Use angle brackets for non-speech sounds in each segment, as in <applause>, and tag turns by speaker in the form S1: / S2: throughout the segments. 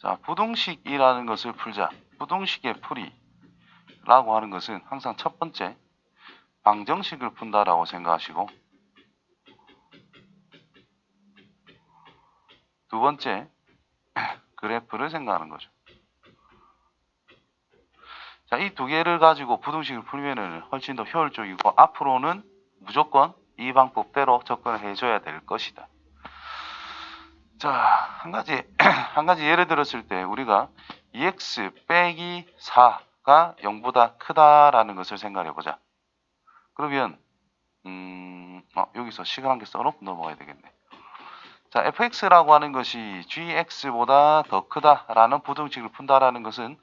S1: 자, 부등식이라는 것을 풀자. 부등식의 풀이라고 하는 것은 항상 첫 번째 방정식을 푼다라고 생각하시고 두 번째 <clears throat> 그래프를 생각하는 거죠. 자, 이 두 개를 가지고 부등식을 풀면은 훨씬 더 효율적이고 앞으로는 무조건 이 방법대로 접근을 해줘야 될 것이다. 자, 한 가지 <clears throat> 한 가지 예를 들었을 때 우리가 2x 빼기 4가 0보다 크다라는 것을 생각해 보자. 그러면 음, 어, 여기서 시간 한개 써놓고 넘어가야 되겠네. 자, fx라고 하는 것이 gx보다 더 크다라는 부등식을 푼다라는 것은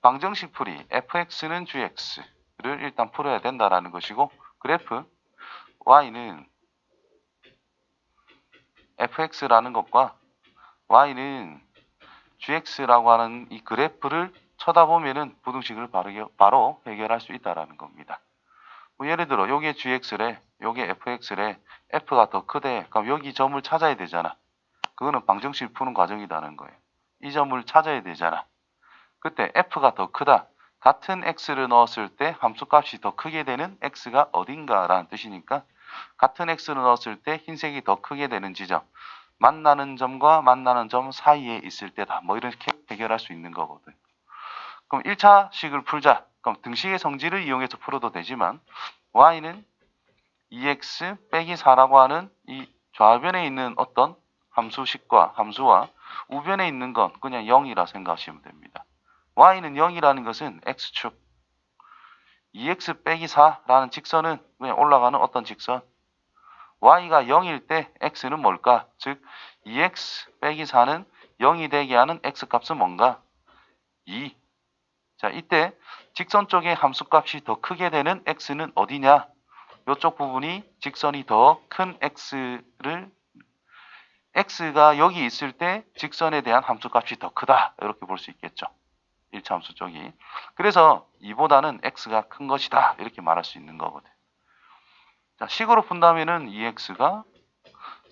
S1: 방정식 풀이 fx는 gx를 일단 풀어야 된다라는 것이고 그래프 y는 fx라는 것과 y는 gx라고 하는 이 그래프를 쳐다보면은 부등식을 바로, 바로 해결할 수 있다라는 겁니다. 뭐 예를 들어 요게 gx래 요게 fx래 f가 더 크대. 그럼 여기 점을 찾아야 되잖아. 그거는 방정식 푸는 과정이라는 거예요. 이 점을 찾아야 되잖아. 그때 f가 더 크다. 같은 x를 넣었을 때 함수값이 더 크게 되는 x가 어딘가라는 뜻이니까 같은 x를 넣었을 때 흰색이 더 크게 되는 지점 만나는 점과 만나는 점 사이에 있을 때다. 뭐 이렇게 해결할 수 있는 거거든. 그럼 1차 식을 풀자. 그럼 등식의 성질을 이용해서 풀어도 되지만 y는 2x 빼기 4라고 하는 이 좌변에 있는 어떤 함수식과 함수와 우변에 있는 건 그냥 0이라 생각하시면 됩니다. y는 0이라는 것은 x축. 2x 빼기 4라는 직선은 그냥 올라가는 어떤 직선 y가 0일 때 x는 뭘까? 즉 2x 빼기 4는 0이 되게 하는 x 값은 뭔가? 2. 자, 이때 직선 쪽의 함수값이 더 크게 되는 x는 어디냐? 이쪽 부분이 직선이 더 큰 x를 x가 여기 있을 때 직선에 대한 함수값이 더 크다. 이렇게 볼 수 있겠죠. 1차 함수 쪽이. 그래서 2보다는 x가 큰 것이다. 이렇게 말할 수 있는 거거든. 자, 식으로 푼다면은 2x가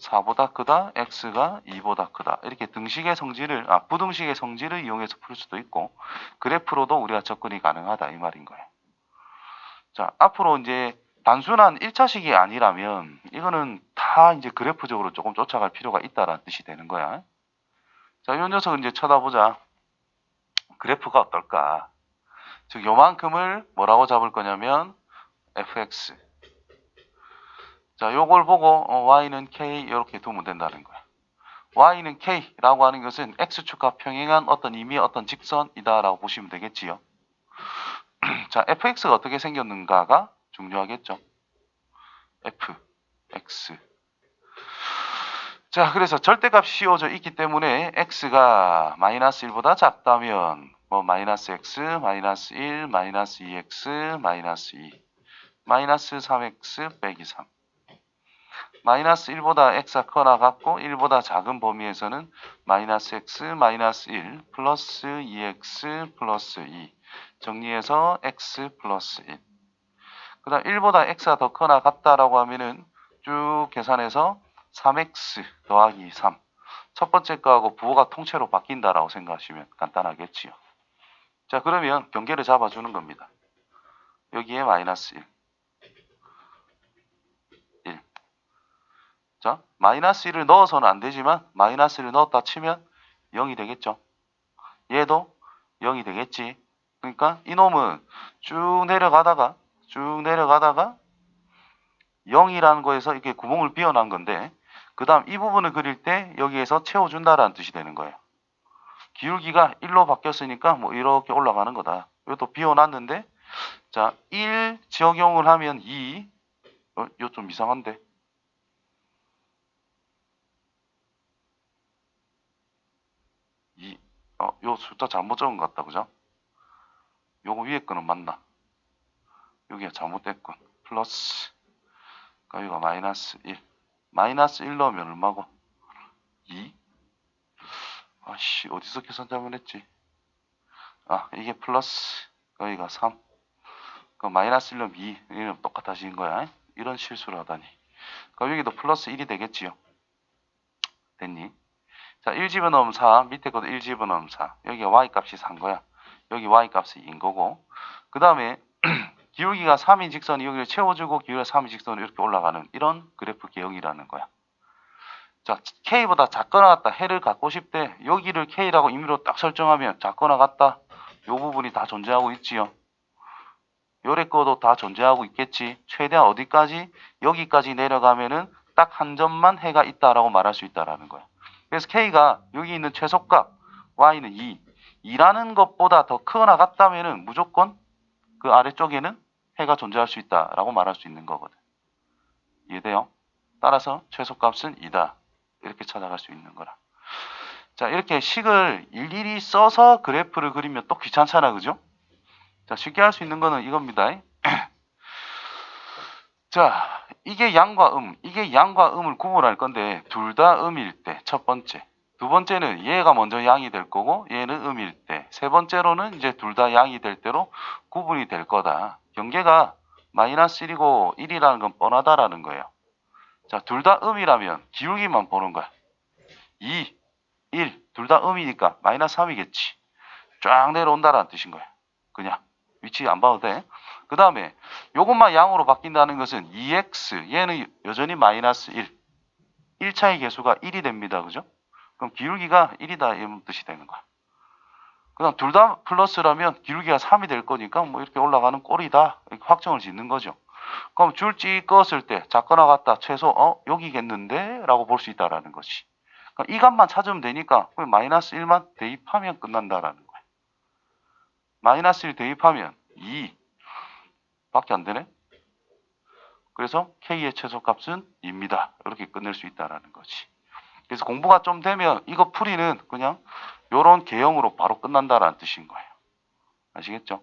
S1: 4보다 크다, x가 2보다 크다. 이렇게 등식의 성질을, 아, 부등식의 성질을 이용해서 풀 수도 있고, 그래프로도 우리가 접근이 가능하다. 이 말인 거예요. 자, 앞으로 이제 단순한 1차식이 아니라면, 이거는 다 이제 그래프적으로 조금 쫓아갈 필요가 있다라는 뜻이 되는 거야. 자, 이 녀석을 이제 쳐다보자. 그래프가 어떨까? 즉, 요만큼을 뭐라고 잡을 거냐면, fx. 자, 요걸 보고 어, y는 k 이렇게 두면 된다는 거야. y는 k라고 하는 것은 x축과 평행한 어떤 의미의 어떤 직선이다라고 보시면 되겠지요. <clears throat> 자, fx가 어떻게 생겼는가가 중요하겠죠. f, x. 자, 그래서 절대값 씌워져 있기 때문에 x가 마이너스 1보다 작다면 뭐 마이너스 x, 마이너스 1, 마이너스 2x, 마이너스 2, 마이너스 3x 빼기 3. 마이너스 1보다 x가 커나 같고 1보다 작은 범위에서는 마이너스 x 마이너스 1 플러스 2x 플러스 2 정리해서 x 플러스 1. 그 다음 1보다 x가 더 커나 같다라고 하면은 쭉 계산해서 3x 더하기 3. 첫 번째 거하고 부호가 통째로 바뀐다라고 생각하시면 간단하겠지요. 자, 그러면 경계를 잡아주는 겁니다. 여기에 마이너스 1. 자, 마이너스 1을 넣어서는 안 되지만 마이너스를 넣었다 치면 0이 되겠죠. 얘도 0이 되겠지. 그러니까 이놈은 쭉 내려가다가 쭉 내려가다가 0이라는 거에서 이렇게 구멍을 비워난 건데 그 다음 이 부분을 그릴 때 여기에서 채워준다라는 뜻이 되는 거예요. 기울기가 1로 바뀌었으니까 뭐 이렇게 올라가는 거다. 이것도 비워놨는데 자, 1 적용을 하면 2 어, 이거 좀 이상한데 이, 어, 요 숫자 잘못 적은 것 같다, 그죠? 요거 위에 거는 맞나? 여기가 잘못됐군. 플러스, 그러니까 여기가 마이너스 1. 마이너스 1 넣으면 얼마고? 2? 아씨, 어디서 계산 잘못했지? 아, 이게 플러스, 여기가 3. 그 마이너스 1 넣으면 2. 이는 똑같아진 거야. 이런 실수를 하다니. 그럼 여기도 플러스 1이 되겠지요? 됐니? 자, 1 집어넣으면 4, 밑에 것도 1 집어넣으면 4. 여기가 y 값이 4인 거야. 여기 y 값이 2인 거고. 그 다음에 <clears throat> 기울기가 3인 직선이 여기를 채워주고 기울기가 3인 직선으로 이렇게 올라가는 이런 그래프 개형이라는 거야. 자, K보다 작거나 같다. 해를 갖고 싶대. 여기를 K라고 임의로 딱 설정하면 작거나 같다. 요 부분이 다 존재하고 있지요. 요래 거도 다 존재하고 있겠지. 최대한 어디까지? 여기까지 내려가면은 딱 한 점만 해가 있다라고 말할 수 있다라는 거야. 그래서 K가 여기 있는 최소값 Y는 2. 2라는 것보다 더 크거나 같다면은 무조건 그 아래쪽에는 해가 존재할 수 있다라고 말할 수 있는 거거든. 이해돼요? 따라서 최소값은 2다. 이렇게 찾아갈 수 있는 거라. 자, 이렇게 식을 일일이 써서 그래프를 그리면 또 귀찮잖아. 그죠? 자, 쉽게 할 수 있는 거는 이겁니다. <clears throat> 자, 이게 양과 음, 이게 양과 음을 구분할 건데 둘 다 음일 때 첫 번째. 두 번째는 얘가 먼저 양이 될 거고 얘는 음일 때. 세 번째로는 이제 둘 다 양이 될 때로 구분이 될 거다. 경계가 마이너스 1이고 1이라는 건 뻔하다라는 거예요. 자, 둘 다 음이라면 기울기만 보는 거야. 2, 1, 둘 다 음이니까 마이너스 3이겠지. 쫙 내려온다라는 뜻인 거야. 그냥 위치 안 봐도 돼. 그 다음에 요것만 양으로 바뀐다는 것은 2x 얘는 여전히 마이너스 1. 1차의 개수가 1이 됩니다. 그죠? 그럼 기울기가 1이다 이런 뜻이 되는 거야. 그다음 둘다 플러스라면 기울기가 3이 될 거니까 뭐 이렇게 올라가는 꼴이다. 이렇게 확정을 짓는 거죠. 그럼 줄지 껐을 때 작거나 같다 최소 어 여기겠는데 라고 볼 수 있다라는 것이. 그러니까 이 값만 찾으면 되니까 마이너스 1만 대입하면 끝난다라는 거야. 마이너스 1 대입하면 2 밖에 안 되네. 그래서 K의 최소값은 2입니다. 이렇게 끝낼 수 있다라는 거지. 그래서 공부가 좀 되면 이거 풀이는 그냥 요런 개형으로 바로 끝난다라는 뜻인 거예요. 아시겠죠?